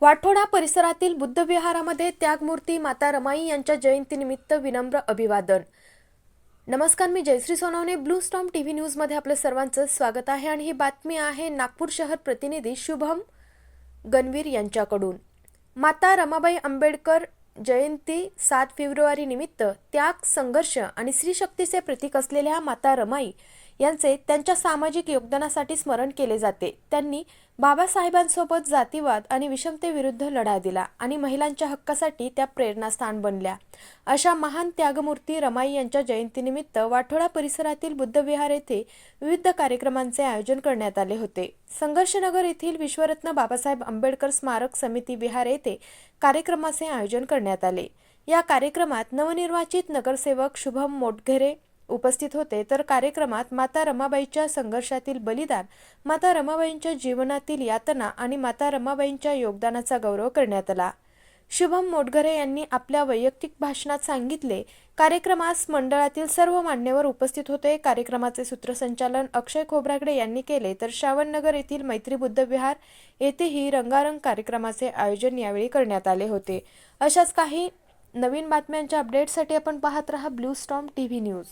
वाठोडा परिसरातील बुद्धविहारामध्ये त्यागमूर्ती माता रमाई यांच्या जयंतीनिमित्त विनम्र अभिवादन. नमस्कार मी Jayashree Sonawane. Blue storm T V न्यूजमध्ये आपलं सर्वांचं स्वागत आहे आणि ही बातमी आहे नागपूर शहर प्रतिनिधी शुभम गणवीर यांच्याकडून. माता रमाबाई आंबेडकर जयंती सात फेब्रुवारी निमित्त त्याग संघर्ष आणि स्त्रीशक्तीचे प्रतीक असलेल्या माता रमाई यांचे त्यांच्या सामाजिक योगदानासाठी स्मरण केले जाते. त्यांनी बाबासाहेबांसोबत जातीवाद आणि विषमतेविरुद्ध लढा दिला आणि महिलांच्या हक्कासाठी त्या प्रेरणास्थान बनल्या. अशा महान त्यागमूर्ती रमाई यांच्या जयंतीनिमित्त वाठोडा परिसरातील बुद्धविहार येथे विविध कार्यक्रमांचे आयोजन करण्यात आले होते. संघर्षनगर येथील विश्वरत्न बाबासाहेब आंबेडकर स्मारक समिती विहार येथे कार्यक्रमाचे आयोजन करण्यात आले. या कार्यक्रमात नवनिर्वाचित नगरसेवक शुभम मोटघरे उपस्थित होते तर कार्यक्रमात माता रमाबाईच्या संघर्षातील बलिदान माता रमाबाईंच्या जीवनातील यातना आणि माता रमाबाईंच्या योगदानाचा गौरव करण्यात आला. शुभम मोटघरे यांनी आपल्या वैयक्तिक भाषणात सांगितले कार्यक्रमास मंडळातील सर्व मान्यवर उपस्थित होते. कार्यक्रमाचे सूत्रसंचालन अक्षय खोब्रागडे यांनी केले तर श्रावणनगर येथील मैत्री बुद्ध विहार येथेही रंगारंग कार्यक्रमाचे आयोजन यावेळी करण्यात आले होते. अशाच काही नवीन बातम्यांच्या अपडेटसाठी आपण पाहत रहा blue storm T V news.